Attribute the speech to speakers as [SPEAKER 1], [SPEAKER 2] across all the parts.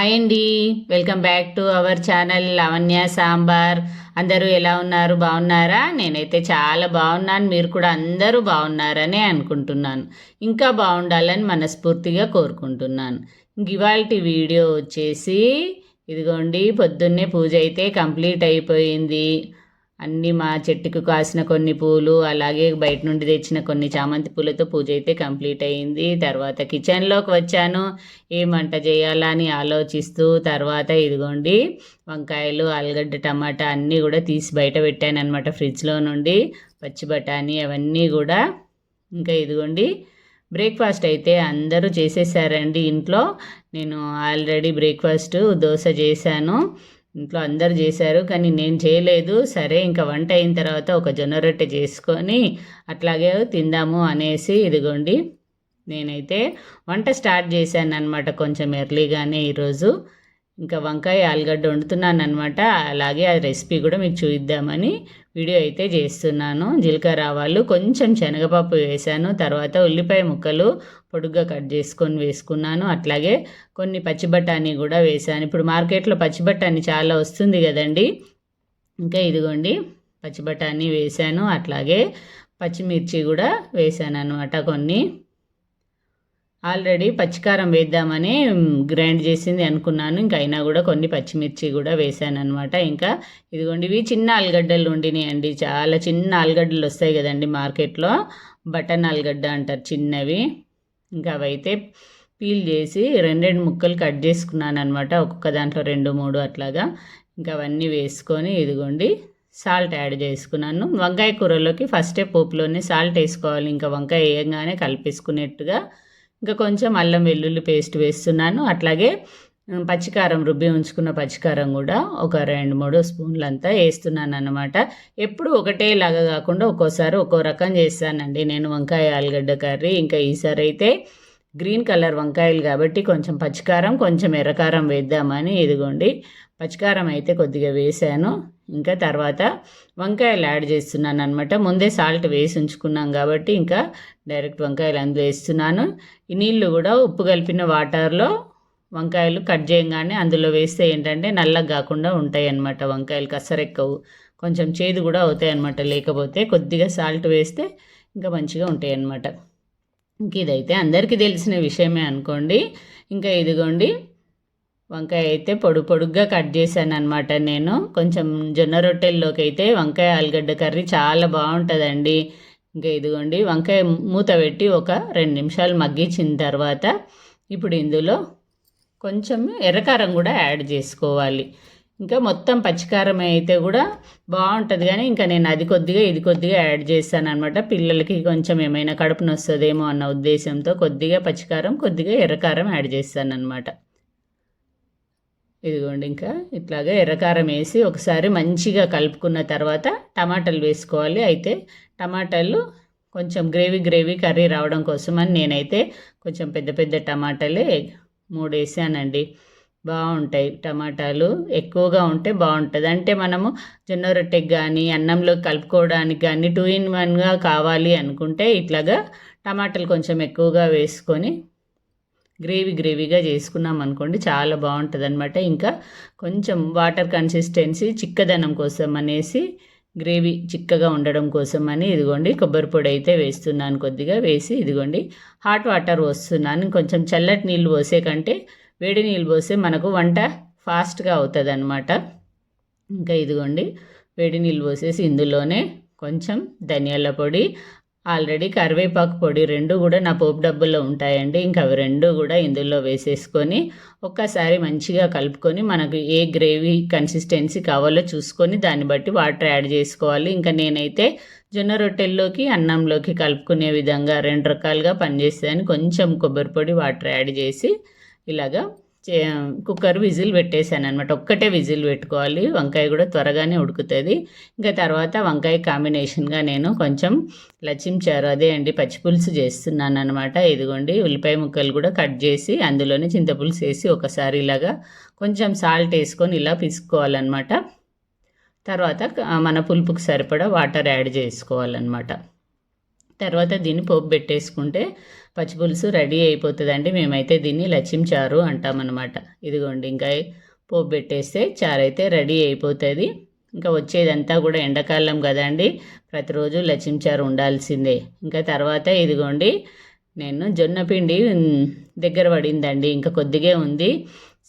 [SPEAKER 1] Hi అండి welcome back to our channel Lavanya Sambar అందరూ ఎలా ఉన్నారు బాగున్నారా నేనైతే చాలా బాగున్నాను మీరు కూడా అందరూ బాగున్నారనే అనుకుంటున్నాను ఇంకా బాగుండాలని మనస్ఫూర్తిగా కోరుకుంటున్నాను ఇవాళ వీడియో వచ్చేసి ఇదిగోండి పొద్దున్నే పూజ అయితే కంప్లీట్ అయిపోయింది అన్నీ మా చెట్టుకు కాసిన కొన్ని పూలు అలాగే బయట నుండి తెచ్చిన కొన్ని చామంతి పూలతో పూజ అయితే కంప్లీట్ అయింది తర్వాత కిచెన్లోకి వచ్చాను ఏ వంట చేయాలా అని ఆలోచిస్తూ తర్వాత ఇదిగోండి వంకాయలు ఆలుగడ్డ టమాటా అన్నీ కూడా తీసి బయట పెట్టాను అనమాట ఫ్రిడ్జ్లో నుండి పచ్చి బఠానీ అవన్నీ కూడా ఇంకా ఇదిగోండి బ్రేక్ఫాస్ట్ అయితే అందరూ చేసేసారండి ఇంట్లో నేను ఆల్రెడీ బ్రేక్ఫాస్ట్ దోశ చేశాను ఇంట్లో అందరు చేశారు కానీ నేను చేయలేదు సరే ఇంకా వంట అయిన తర్వాత ఒక జొన్న రొట్టె చేసుకొని అట్లాగే తిందాము అనేసి ఇదిగోండి నేనైతే వంట స్టార్ట్ చేశాను అనమాట కొంచెం ఎర్లీగానే ఈరోజు ఇంకా వంకాయ ఆలుగడ్డ వండుతున్నాను అనమాట అలాగే ఆ రెసిపీ కూడా మీకు చూద్దామని వీడియో అయితే చేస్తున్నాను జీలకర్ర ఆవాలు కొంచెం శనగపప్పు వేశాను తర్వాత ఉల్లిపాయ ముక్కలు పొడుగ్గా కట్ చేసుకొని వేసుకున్నాను అట్లాగే కొన్ని పచ్చిబట్టాని కూడా వేశాను ఇప్పుడు మార్కెట్లో పచ్చిబట్టాని చాలా వస్తుంది కదండి ఇంకా ఇదిగోండి పచ్చిబట్టాని వేశాను అట్లాగే పచ్చిమిర్చి కూడా వేశాను అనమాట కొన్ని ఆల్రెడీ పచ్చికారం వేద్దామని గ్రైండ్ చేసింది అనుకున్నాను ఇంకా అయినా కూడా కొన్ని పచ్చిమిర్చి కూడా వేసాను అనమాట ఇంకా ఇదిగోండి ఇవి చిన్న ఆలుగడ్డలు ఉండినాయండి చాలా చిన్న ఆలుగడ్డలు వస్తాయి కదండి మార్కెట్లో బటన్ ఆలుగడ్డ అంటారు చిన్నవి ఇంకా అవైతే పీల్ చేసి రెండు రెండు ముక్కలు కట్ చేసుకున్నాను అనమాట ఒక్కొక్క దాంట్లో రెండు మూడు అట్లాగా ఇంకా అవన్నీ వేసుకొని ఇదిగోండి సాల్ట్ యాడ్ చేసుకున్నాను వంకాయ కూరలోకి ఫస్టే పోపులోనే సాల్ట్ వేసుకోవాలి ఇంకా వంకాయ వేయంగానే కలిపేసుకునేట్టుగా ఇంకా కొంచెం అల్లం వెల్లుల్లి పేస్ట్ వేస్తున్నాను అట్లాగే పచ్చికారం రుబ్బి ఉంచుకున్న పచ్చికారం కూడా ఒక రెండు మూడు స్పూన్లంతా వేస్తున్నాను అనమాట ఎప్పుడు ఒకటేలాగా కాకుండా ఒక్కోసారి ఒక్కో రకం చేస్తానండి నేను వంకాయ ఆలుగడ్డ కర్రీ ఇంకా ఈసారి అయితే గ్రీన్ కలర్ వంకాయలు కాబట్టి కొంచెం పచ్చికారం కొంచెం ఎర్రకారం వేద్దామని ఇదిగోండి పచ్చికారం అయితే కొద్దిగా వేసాను ఇంకా తర్వాత వంకాయలు యాడ్ చేస్తున్నాను అనమాట ముందే సాల్ట్ వేసి ఉంచుకున్నాం కాబట్టి ఇంకా డైరెక్ట్ వంకాయలు అందులో వేస్తున్నాను ఈ నీళ్ళు కూడా ఉప్పు కలిపిన వాటర్లో వంకాయలు కట్ చేయగానే అందులో వేస్తే ఏంటంటే నల్లగా కాకుండా ఉంటాయి అన్నమాట వంకాయలు కసరెక్కవు కొంచెం చేదు కూడా అవుతాయి అన్నమాట లేకపోతే కొద్దిగా సాల్ట్ వేస్తే ఇంకా మంచిగా ఉంటాయి అనమాట ఇంక ఇదైతే అందరికీ తెలిసిన విషయమే అనుకోండి ఇంకా ఇదిగోండి వంకాయ అయితే పొడు పొడుగ్గా కట్ చేశాను అనమాట నేను కొంచెం జొన్న రొట్టెల్లోకి అయితే వంకాయ ఆలుగడ్డ కర్రీ చాలా బాగుంటుందండి ఇంకా ఇదిగోండి వంకాయ మూత పెట్టి ఒక రెండు నిమిషాలు మగ్గించిన తర్వాత ఇప్పుడు ఇందులో కొంచెం ఎర్రకారం కూడా యాడ్ చేసుకోవాలి ఇంకా మొత్తం పచ్చికారం అయితే కూడా బాగుంటుంది కానీ ఇంకా నేను అది కొద్దిగా ఇది కొద్దిగా యాడ్ చేస్తాను అనమాట పిల్లలకి కొంచెం ఏమైనా కడుపునొస్తుందేమో అన్న ఉద్దేశంతో కొద్దిగా పచ్చికారం కొద్దిగా ఎర్రకారం యాడ్ చేస్తాను అనమాట ఇదిగోండి ఇంకా ఇట్లాగా ఎర్రకారం వేసి ఒకసారి మంచిగా కలుపుకున్న తర్వాత టమాటాలు వేసుకోవాలి అయితే టమాటాలు కొంచెం గ్రేవీ గ్రేవీ కర్రీ రావడం కోసం అని నేనైతే కొంచెం పెద్ద పెద్ద టమాటాలే మూడు వేసానండి బాగుంటాయి టమాటాలు ఎక్కువగా ఉంటే బాగుంటుంది అంటే మనము జొన్న రొట్టెకి కానీ అన్నంలో కలుపుకోవడానికి కానీ టూ ఇన్ వన్గా కావాలి అనుకుంటే ఇట్లాగా టమాటాలు కొంచెం ఎక్కువగా వేసుకొని గ్రేవీ గ్రేవీగా చేసుకున్నాం అనుకోండి చాలా బాగుంటుంది అనమాట ఇంకా కొంచెం వాటర్ కన్సిస్టెన్సీ చిక్కదనం కోసం అనేసి గ్రేవీ చిక్కగా ఉండడం కోసం అని ఇదిగోండి కొబ్బరి పొడి అయితే వేస్తున్నాను కొద్దిగా వేసి ఇదిగోండి హాట్ వాటర్ పోస్తున్నాను కొంచెం చల్లటి నీళ్ళు పోసే కంటే వేడి నీళ్ళు పోసే మనకు వంట ఫాస్ట్గా అవుతుంది అనమాట ఇంకా ఇదిగోండి వేడి నీళ్ళు పోసేసి ఇందులోనే కొంచెం ధనియాల పొడి ఆల్రెడీ కరివేపాకు పొడి రెండు కూడా నా పోపు డబ్బుల్లో ఉంటాయండి ఇంకా అవి రెండు కూడా ఇందులో వేసేసుకొని ఒక్కసారి మంచిగా కలుపుకొని మనకు ఏ గ్రేవీ కన్సిస్టెన్సీ కావాలో చూసుకొని దాన్ని బట్టి వాటర్ యాడ్ చేసుకోవాలి ఇంకా నేనైతే జొన్న రొట్టెల్లోకి అన్నంలోకి కలుపుకునే విధంగా రెండు రకాలుగా పనిచేసేదాన్ని కొంచెం కొబ్బరి పొడి వాటర్ యాడ్ చేసి ఇలాగా కుక్కర్ విజిల్ పెట్టేశాను అనమాట ఒక్కటే విజిల్ పెట్టుకోవాలి వంకాయ కూడా త్వరగానే ఉడుకుతుంది ఇంకా తర్వాత వంకాయ కాంబినేషన్గా నేను కొంచెం లచ్చించారు అదే అండి పచ్చిపులుసు చేస్తున్నాను అనమాట ఇదిగోండి ఉల్లిపాయ ముక్కలు కూడా కట్ చేసి అందులోనే చింతపులుసు వేసి ఒకసారి ఇలాగా కొంచెం సాల్ట్ వేసుకొని ఇలా పిసుకోవాలన్నమాట తర్వాత మన పులుపుకి సరిపడా వాటర్ యాడ్ చేసుకోవాలన్నమాట తర్వాత దీన్ని పోపు పెట్టేసుకుంటే పచ్చిపులుసు రెడీ అయిపోతుందండి మేమైతే దీన్ని లచ్చిం చారు అంటామన్నమాట ఇదిగోండి ఇంకా పోపు పెట్టేస్తే చారు అయితే రెడీ అయిపోతుంది ఇంకా వచ్చేదంతా కూడా ఎండాకాలం కదండి ప్రతిరోజు లచ్చిం చారు ఉండాల్సిందే ఇంకా తర్వాత ఇదిగోండి నేను జొన్న పిండి దగ్గర పడిందండి ఇంకా కొద్దిగే ఉంది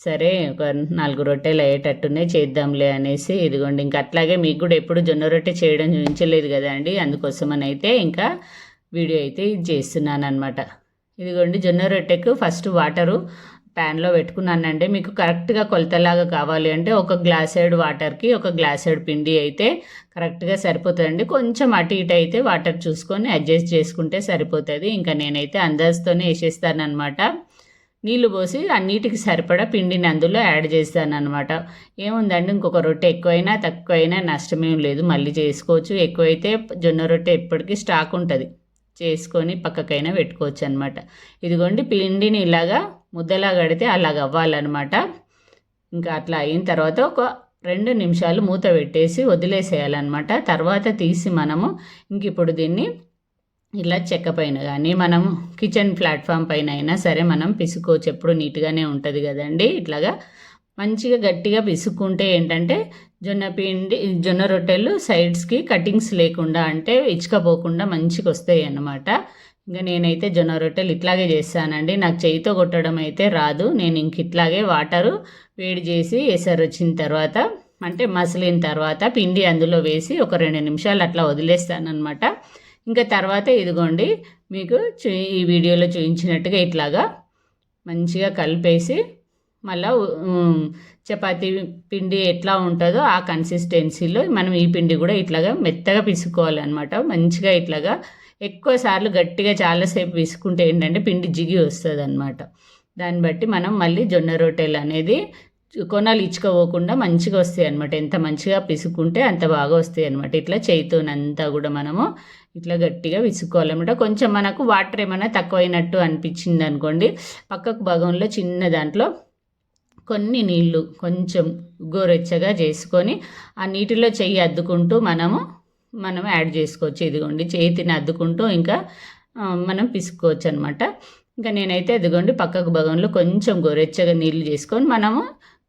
[SPEAKER 1] సరే ఒక నాలుగు రొట్టెలు అయ్యేటట్టునే చేద్దాంలే అనేసి ఇదిగోండి ఇంకా అట్లాగే మీకు కూడా ఎప్పుడు జొన్న రొట్టె చేయడం చూపించలేదు కదా అండి అందుకోసమని అయితే ఇంకా వీడియో అయితే చేస్తున్నాను అనమాట ఇదిగోండి జొన్న రొట్టెకు ఫస్ట్ వాటరు ప్యాన్లో పెట్టుకున్నానండి మీకు కరెక్ట్గా కొలతలాగా కావాలి అంటే ఒక ఏడు వాటర్కి ఒక ఏడు పిండి అయితే కరెక్ట్గా సరిపోతుందండి కొంచెం అటు ఇటు అయితే వాటర్ చూసుకొని అడ్జస్ట్ చేసుకుంటే సరిపోతుంది ఇంకా నేనైతే అందాజుతోనే వేసేస్తానమాట నీళ్ళు పోసి అన్నిటికి సరిపడా పిండిని అందులో యాడ్ చేస్తాను అనమాట ఏముందండి ఇంకొక రొట్టె ఎక్కువైనా తక్కువైనా నష్టమేం లేదు మళ్ళీ చేసుకోవచ్చు ఎక్కువైతే జొన్న రొట్టె ఎప్పటికీ స్టాక్ ఉంటుంది చేసుకొని పక్కకైనా పెట్టుకోవచ్చు అనమాట ఇదిగోండి పిండిని ఇలాగా ముద్దలా కడితే అలాగ అవ్వాలన్నమాట ఇంకా అట్లా అయిన తర్వాత ఒక రెండు నిమిషాలు మూత పెట్టేసి వదిలేసేయాలన్నమాట తర్వాత తీసి మనము ఇంక ఇప్పుడు దీన్ని ఇలా చెక్క పైన కానీ మనం కిచెన్ ప్లాట్ఫామ్ పైన అయినా సరే మనం పిసుకోవచ్చు ఎప్పుడు నీట్గానే ఉంటుంది కదండి ఇట్లాగా మంచిగా గట్టిగా పిసుక్కుంటే ఏంటంటే జొన్న పిండి జొన్న రొట్టెలు సైడ్స్కి కటింగ్స్ లేకుండా అంటే ఇచ్చుకపోకుండా మంచిగా వస్తాయి అన్నమాట ఇంకా నేనైతే జొన్న రొట్టెలు ఇట్లాగే చేస్తానండి నాకు చేయితో కొట్టడం అయితే రాదు నేను ఇంక ఇట్లాగే వాటరు వేడి చేసి ఎసరు వచ్చిన తర్వాత అంటే మసలిన తర్వాత పిండి అందులో వేసి ఒక రెండు నిమిషాలు అట్లా వదిలేస్తాను అనమాట ఇంకా తర్వాత ఇదిగోండి మీకు ఈ వీడియోలో చూపించినట్టుగా ఇట్లాగా మంచిగా కలిపేసి మళ్ళా చపాతి పిండి ఎట్లా ఉంటుందో ఆ కన్సిస్టెన్సీలో మనం ఈ పిండి కూడా ఇట్లాగా మెత్తగా పిసుకోవాలన్నమాట మంచిగా ఇట్లాగా ఎక్కువ సార్లు గట్టిగా చాలాసేపు విసుకుంటే ఏంటంటే పిండి జిగి వస్తుంది అనమాట దాన్ని బట్టి మనం మళ్ళీ జొన్న రొట్టెలు అనేది కొనాలు ఇచ్చుకోకుండా మంచిగా వస్తాయి అనమాట ఎంత మంచిగా పిసుకుంటే అంత బాగా వస్తాయి అనమాట ఇట్లా చేయితోనంతా కూడా మనము ఇట్లా గట్టిగా విసుకోవాలన్నమాట కొంచెం మనకు వాటర్ ఏమైనా తక్కువైనట్టు అనిపించింది అనుకోండి పక్కకు భాగంలో చిన్న దాంట్లో కొన్ని నీళ్ళు కొంచెం గోరెచ్చగా చేసుకొని ఆ నీటిలో చెయ్యి అద్దుకుంటూ మనము మనం యాడ్ చేసుకోవచ్చు ఇదిగోండి చేతిని అద్దుకుంటూ ఇంకా మనం పిసుకోవచ్చు అనమాట ఇంకా నేనైతే ఇదిగోండి పక్కకు భాగంలో కొంచెం గోరెచ్చగా నీళ్ళు చేసుకొని మనము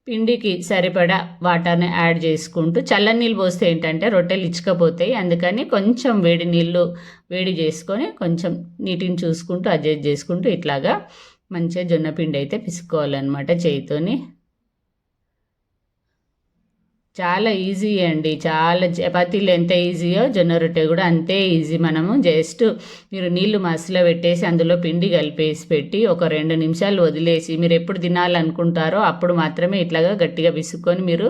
[SPEAKER 1] పిండికి సరిపడా వాటర్ని యాడ్ చేసుకుంటూ చల్లని నీళ్ళు పోస్తే ఏంటంటే రొట్టెలు ఇచ్చకపోతాయి అందుకని కొంచెం వేడి నీళ్ళు వేడి చేసుకొని కొంచెం నీటిని చూసుకుంటూ అడ్జస్ట్ చేసుకుంటూ ఇట్లాగా మంచిగా జొన్న పిండి అయితే పిసుకోవాలన్నమాట చేయితోని చాలా ఈజీ అండి చాలా చపాతీలు ఎంత ఈజీయో జొన్న రొట్టె కూడా అంతే ఈజీ మనము జస్ట్ మీరు నీళ్లు మసలో పెట్టేసి అందులో పిండి కలిపేసి పెట్టి ఒక రెండు నిమిషాలు వదిలేసి మీరు ఎప్పుడు తినాలనుకుంటారో అప్పుడు మాత్రమే ఇట్లాగా గట్టిగా విసుక్కొని మీరు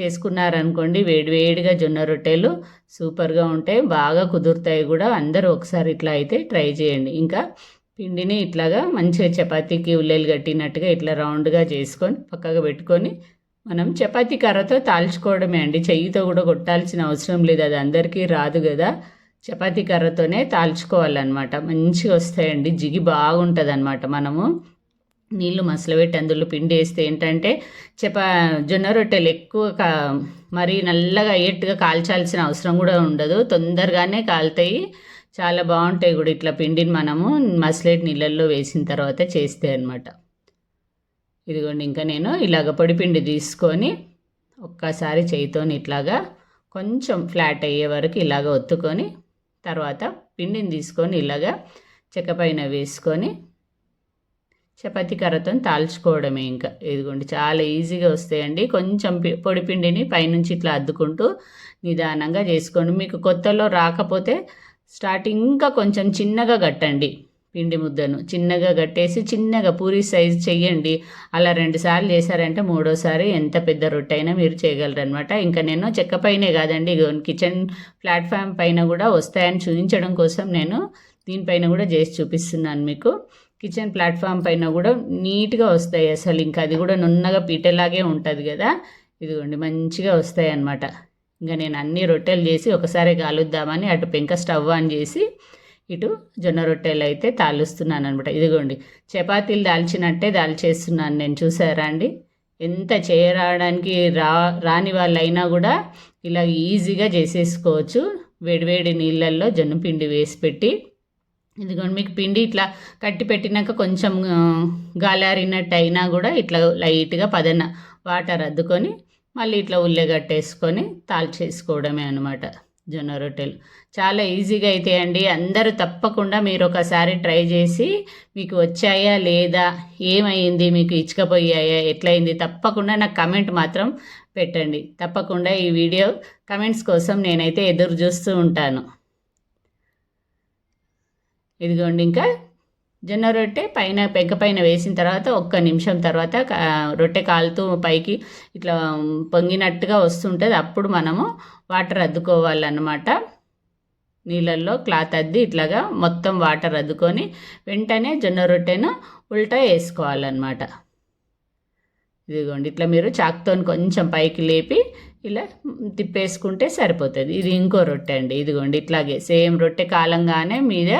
[SPEAKER 1] చేసుకున్నారనుకోండి వేడిగా జొన్న రొట్టెలు సూపర్గా ఉంటాయి బాగా కుదురుతాయి కూడా అందరూ ఒకసారి ఇట్లా అయితే ట్రై చేయండి ఇంకా పిండిని ఇట్లాగా మంచిగా చపాతీకి ఉల్లెలు కట్టినట్టుగా ఇట్లా రౌండ్గా చేసుకొని పక్కగా పెట్టుకొని మనం చపాతీ కర్రతో తాల్చుకోవడమే అండి చెయ్యితో కూడా కొట్టాల్సిన అవసరం లేదు అది అందరికీ రాదు కదా చపాతీ కర్రతోనే తాల్చుకోవాలన్నమాట మంచిగా వస్తాయండి జిగి బాగుంటుంది అనమాట మనము నీళ్లు మసలబెట్టి అందులో పిండి వేస్తే ఏంటంటే చపా జొన్న రొట్టెలు ఎక్కువ కా మరి నల్లగా అయ్యేట్టుగా కాల్చాల్సిన అవసరం కూడా ఉండదు తొందరగానే కాలుతాయి చాలా బాగుంటాయి కూడా ఇట్లా పిండిని మనము మసలేట్ నీళ్ళల్లో వేసిన తర్వాత చేస్తే అనమాట ఇదిగోండి ఇంకా నేను ఇలాగ పొడిపిండి తీసుకొని ఒక్కసారి చేయితోని ఇట్లాగా కొంచెం ఫ్లాట్ అయ్యే వరకు ఇలాగ ఒత్తుకొని తర్వాత పిండిని తీసుకొని ఇలాగా చెక్క పైన వేసుకొని చపాతి కర్రతో తాల్చుకోవడమే ఇంకా ఇదిగోండి చాలా ఈజీగా వస్తాయండి కొంచెం పొడి పిండిని పైనుంచి ఇట్లా అద్దుకుంటూ నిదానంగా చేసుకోండి మీకు కొత్తలో రాకపోతే స్టార్టింగ్ ఇంకా కొంచెం చిన్నగా కట్టండి పిండి ముద్దను చిన్నగా కట్టేసి చిన్నగా పూరి సైజ్ చెయ్యండి అలా రెండుసార్లు చేశారంటే మూడోసారి ఎంత పెద్ద రొట్టె అయినా మీరు చేయగలరనమాట ఇంకా నేను చెక్క పైనే కాదండి కిచెన్ ప్లాట్ఫామ్ పైన కూడా వస్తాయని చూపించడం కోసం నేను దీనిపైన కూడా చేసి చూపిస్తున్నాను మీకు కిచెన్ ప్లాట్ఫామ్ పైన కూడా నీట్గా వస్తాయి అసలు ఇంకా అది కూడా నున్నగా పీటలాగే ఉంటుంది కదా ఇదిగోండి మంచిగా వస్తాయి అన్నమాట ఇంకా నేను అన్ని రొట్టెలు చేసి ఒకసారి కాలుద్దామని అటు పెంక స్టవ్ ఆన్ చేసి ఇటు జొన్న రొట్టెలు అయితే తాలుస్తున్నాను అనమాట ఇదిగోండి చపాతీలు దాల్చినట్టే దాల్చేస్తున్నాను నేను చూసారా అండి ఎంత చేయరావడానికి రా రాని వాళ్ళైనా కూడా ఇలా ఈజీగా చేసేసుకోవచ్చు వేడివేడి నీళ్ళల్లో జొన్నపిండి వేసి పెట్టి ఇదిగోండి మీకు పిండి ఇట్లా కట్టి పెట్టినాక కొంచెం గాలారినట్టు అయినా కూడా ఇట్లా లైట్గా పదన వాటర్ అద్దుకొని మళ్ళీ ఇట్లా ఉల్లగట్టేసుకొని తాల్చేసుకోవడమే అనమాట జొన్న రొట్టెలు చాలా ఈజీగా అయితే అండి అందరూ తప్పకుండా మీరు ఒకసారి ట్రై చేసి మీకు వచ్చాయా లేదా ఏమైంది మీకు ఇచ్చకపోయాయా ఎట్లయింది తప్పకుండా నాకు కమెంట్ మాత్రం పెట్టండి తప్పకుండా ఈ వీడియో కమెంట్స్ కోసం నేనైతే ఎదురు చూస్తూ ఉంటాను ఇదిగోండి ఇంకా జొన్న రొట్టె పైన పెంక పైన వేసిన తర్వాత ఒక్క నిమిషం తర్వాత రొట్టె కాలుతూ పైకి ఇట్లా పొంగినట్టుగా వస్తుంటుంది అప్పుడు మనము వాటర్ అద్దుకోవాలన్నమాట నీళ్ళల్లో క్లాత్ అద్ది ఇట్లాగా మొత్తం వాటర్ అద్దుకొని వెంటనే జొన్న రొట్టెను ఉల్టా వేసుకోవాలన్నమాట ఇదిగోండి ఇట్లా మీరు చాక్తో కొంచెం పైకి లేపి ఇలా తిప్పేసుకుంటే సరిపోతుంది ఇది ఇంకో రొట్టె అండి ఇదిగోండి ఇట్లాగే సేమ్ రొట్టె కాలంగానే మీద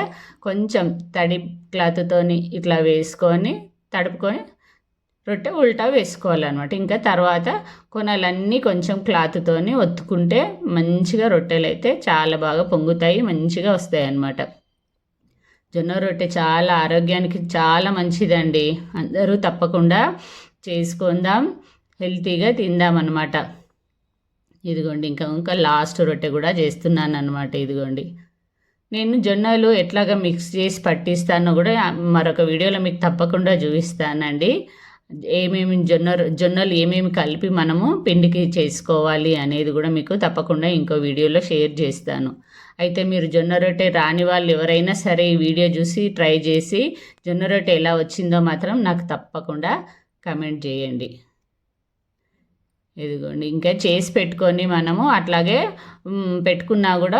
[SPEAKER 1] కొంచెం తడి క్లాత్తోని ఇట్లా వేసుకొని తడుపుకొని రొట్టె ఉల్టా వేసుకోవాలన్నమాట ఇంకా తర్వాత కొనలన్నీ కొంచెం క్లాత్తోని ఒత్తుకుంటే మంచిగా రొట్టెలు అయితే చాలా బాగా పొంగుతాయి మంచిగా వస్తాయి అన్నమాట జొన్న రొట్టె చాలా ఆరోగ్యానికి చాలా మంచిదండి అందరూ తప్పకుండా చేసుకుందాం హెల్తీగా తిందాం అనమాట ఇదిగోండి ఇంకా ఇంకా లాస్ట్ రొట్టె కూడా చేస్తున్నాను అనమాట ఇదిగోండి నేను జొన్నలు ఎట్లాగా మిక్స్ చేసి పట్టిస్తానో కూడా మరొక వీడియోలో మీకు తప్పకుండా చూపిస్తానండి ఏమేమి జొన్న జొన్నలు ఏమేమి కలిపి మనము పిండికి చేసుకోవాలి అనేది కూడా మీకు తప్పకుండా ఇంకో వీడియోలో షేర్ చేస్తాను అయితే మీరు జొన్న రొట్టె రాని వాళ్ళు ఎవరైనా సరే ఈ వీడియో చూసి ట్రై చేసి జొన్న రొట్టె ఎలా వచ్చిందో మాత్రం నాకు తప్పకుండా కమెంట్ చేయండి ఇదిగోండి ఇంకా చేసి పెట్టుకొని మనము అట్లాగే పెట్టుకున్నా కూడా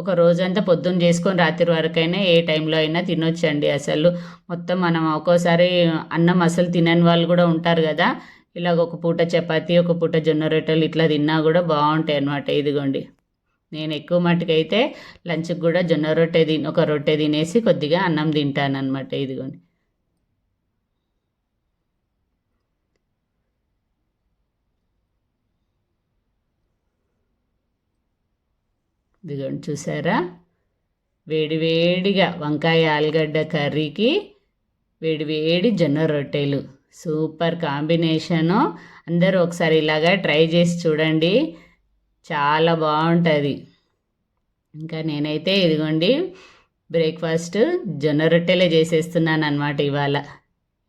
[SPEAKER 1] ఒక రోజంతా పొద్దున్న చేసుకొని రాత్రి వరకైనా ఏ టైంలో అయినా తినొచ్చండి అసలు మొత్తం మనం ఒక్కోసారి అన్నం అసలు తినని వాళ్ళు కూడా ఉంటారు కదా ఇలాగ ఒక పూట చపాతి ఒక పూట జొన్న రొట్టెలు ఇట్లా తిన్నా కూడా బాగుంటాయి అన్నమాట ఇదిగోండి నేను ఎక్కువ మట్టుకైతే లంచ్కి కూడా జొన్న రొట్టె తిని ఒక రొట్టె తినేసి కొద్దిగా అన్నం తింటాను అనమాట ఇదిగోండి ఇదిగోండి చూసారా వేడివేడిగా వంకాయ ఆలుగడ్డ కర్రీకి వేడివేడి జొన్న రొట్టెలు సూపర్ కాంబినేషను అందరూ ఒకసారి ఇలాగా ట్రై చేసి చూడండి చాలా బాగుంటుంది ఇంకా నేనైతే ఇదిగోండి బ్రేక్ఫాస్ట్ జొన్న రొట్టెలే చేసేస్తున్నాను అనమాట ఇవాళ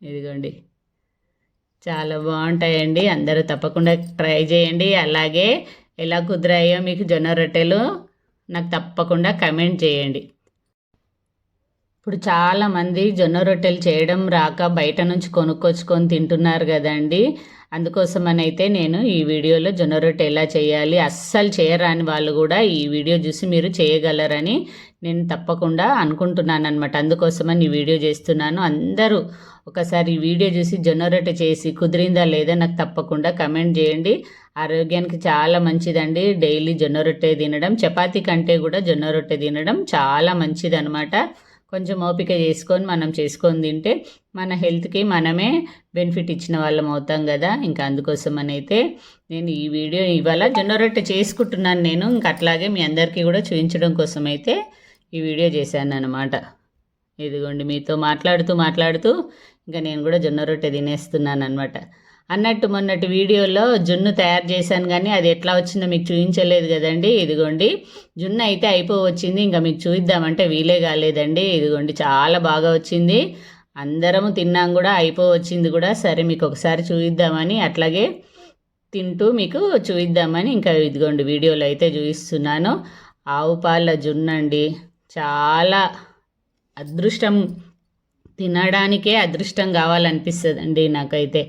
[SPEAKER 1] ఇదిగోండి చాలా బాగుంటాయండి అందరూ తప్పకుండా ట్రై చేయండి అలాగే ఎలా కుదిరాయో మీకు జొన్న రొట్టెలు నాకు తప్పకుండా కమెంట్ చేయండి ఇప్పుడు చాలామంది జొన్న రొట్టెలు చేయడం రాక బయట నుంచి కొనుక్కొచ్చుకొని తింటున్నారు కదండి అందుకోసమని అయితే నేను ఈ వీడియోలో జొన్న రొట్టె ఎలా చేయాలి అస్సలు చేయరాని వాళ్ళు కూడా ఈ వీడియో చూసి మీరు చేయగలరని నేను తప్పకుండా అనుకుంటున్నాను అనమాట అందుకోసమని ఈ వీడియో చేస్తున్నాను అందరూ ఒకసారి వీడియో చూసి జొన్నరొట్ట చేసి కుదిరిందా లేదా నాకు తప్పకుండా కమెంట్ చేయండి ఆరోగ్యానికి చాలా మంచిదండి డైలీ జొన్న రొట్టె తినడం చపాతి కంటే కూడా జొన్న రొట్టె తినడం చాలా మంచిదనమాట కొంచెం ఓపిక చేసుకొని మనం చేసుకొని తింటే మన హెల్త్కి మనమే బెనిఫిట్ ఇచ్చిన వాళ్ళం అవుతాం కదా ఇంకా అందుకోసం అయితే నేను ఈ వీడియో ఇవాళ జొన్న రొట్టె చేసుకుంటున్నాను నేను ఇంకా అట్లాగే మీ అందరికీ కూడా చూపించడం కోసం అయితే ఈ వీడియో చేశాను అనమాట ఇదిగోండి మీతో మాట్లాడుతూ మాట్లాడుతూ ఇంకా నేను కూడా జొన్న రొట్టె తినేస్తున్నాను అనమాట అన్నట్టు మొన్నటి వీడియోలో జున్ను తయారు చేశాను కానీ అది ఎట్లా వచ్చిందో మీకు చూపించలేదు కదండి ఇదిగోండి జున్ను అయితే అయిపోవచ్చింది ఇంకా మీకు చూద్దామంటే వీలే కాలేదండి ఇదిగోండి చాలా బాగా వచ్చింది అందరము తిన్నాం కూడా అయిపోవచ్చింది కూడా సరే మీకు ఒకసారి చూపిద్దామని అట్లాగే తింటూ మీకు చూపిద్దామని ఇంకా ఇదిగోండి వీడియోలో అయితే చూపిస్తున్నాను ఆవు పాల జున్ను అండి చాలా అదృష్టం తినడానికే అదృష్టం కావాలనిపిస్తుందండి నాకైతే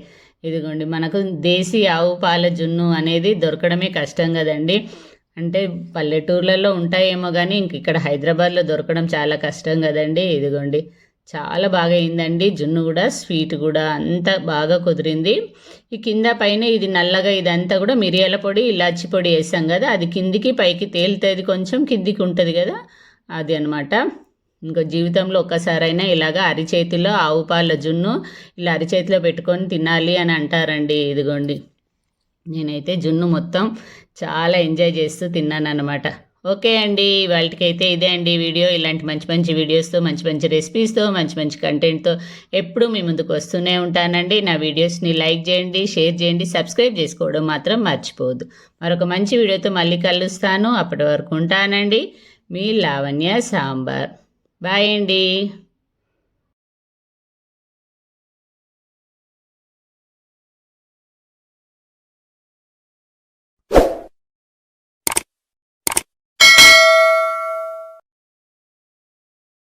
[SPEAKER 1] ఇదిగోండి మనకు దేశీ ఆవు పాల జున్ను అనేది దొరకడమే కష్టం కదండి అంటే పల్లెటూర్లలో ఉంటాయేమో కానీ ఇంక ఇక్కడ హైదరాబాద్లో దొరకడం చాలా కష్టం కదండి ఇదిగోండి చాలా బాగా అయిందండి జున్ను కూడా స్వీట్ కూడా అంత బాగా కుదిరింది ఈ కింద పైన ఇది నల్లగా ఇదంతా కూడా మిరియాల పొడి ఇలాచి పొడి వేసాం కదా అది కిందికి పైకి తేలుతుంది కొంచెం కిందికి ఉంటుంది కదా అది అనమాట ఇంకా జీవితంలో ఒక్కసారైనా ఇలాగ అరిచేతిలో ఆవు పాల జున్ను ఇలా అరిచేతిలో పెట్టుకొని తినాలి అని అంటారండి ఇదిగోండి నేనైతే జున్ను మొత్తం చాలా ఎంజాయ్ చేస్తూ తిన్నాను అనమాట ఓకే అండి వాళ్ళకైతే ఇదే అండి వీడియో ఇలాంటి మంచి మంచి వీడియోస్తో మంచి మంచి రెసిపీస్తో మంచి మంచి కంటెంట్తో ఎప్పుడూ మీ ముందుకు వస్తూనే ఉంటానండి నా వీడియోస్ని లైక్ చేయండి షేర్ చేయండి సబ్స్క్రైబ్ చేసుకోవడం మాత్రం మర్చిపోదు మరొక మంచి వీడియోతో మళ్ళీ కలుస్తాను అప్పటి వరకు ఉంటానండి మీ లావణ్య సాంబార్ Bye, Andy.